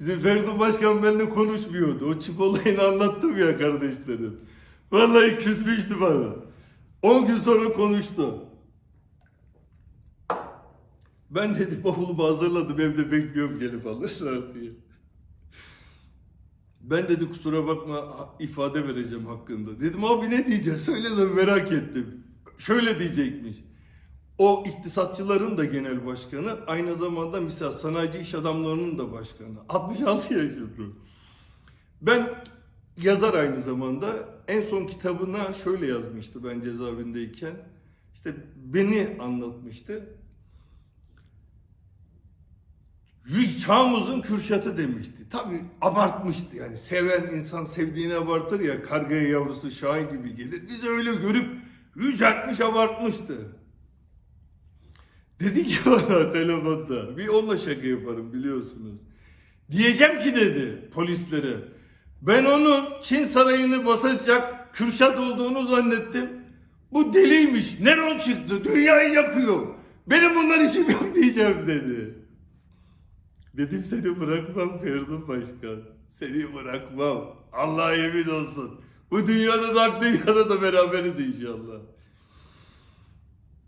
Bizim Feridun Başkan benimle konuşmuyordu. O çip olayını anlattım ya kardeşlerim. Vallahi küsmüştü bana. 10 gün sonra konuştu. Ben dedi bavulumu hazırladım evde bekliyorum gelip alırlar diye. Ben dedi kusura bakma ifade vereceğim hakkında. Dedim abi ne diyeceğiz söyle merak ettim. Şöyle diyecekmiş. O iktisatçıların da genel başkanı aynı zamanda misal sanayici iş adamlarının da başkanı. 66 yaşında. Ben yazar aynı zamanda en son kitabına şöyle yazmıştı ben cezaevindeyken. İşte beni anlatmıştı. Çağımızın Kürşat'ı demişti. Tabi abartmıştı yani. Seven insan sevdiğini abartır ya. Kargaya yavrusu Şahin gibi gelir. Biz öyle görüp yüceltmiş abartmıştı. Dedi ki bana telefonda. Bir onunla şaka yaparım biliyorsunuz. Diyeceğim ki dedi polislere. Ben onun Çin sarayını basacak Kürşat olduğunu zannettim. Bu deliymiş. Neron çıktı. Dünyayı yakıyor. Benim bunlar işim yok diyeceğim dedi. Dedim seni bırakmam Feridun Başkan. Seni bırakmam. Allah'a yemin olsun. Bu dünyada da dünyada da beraberiz inşallah.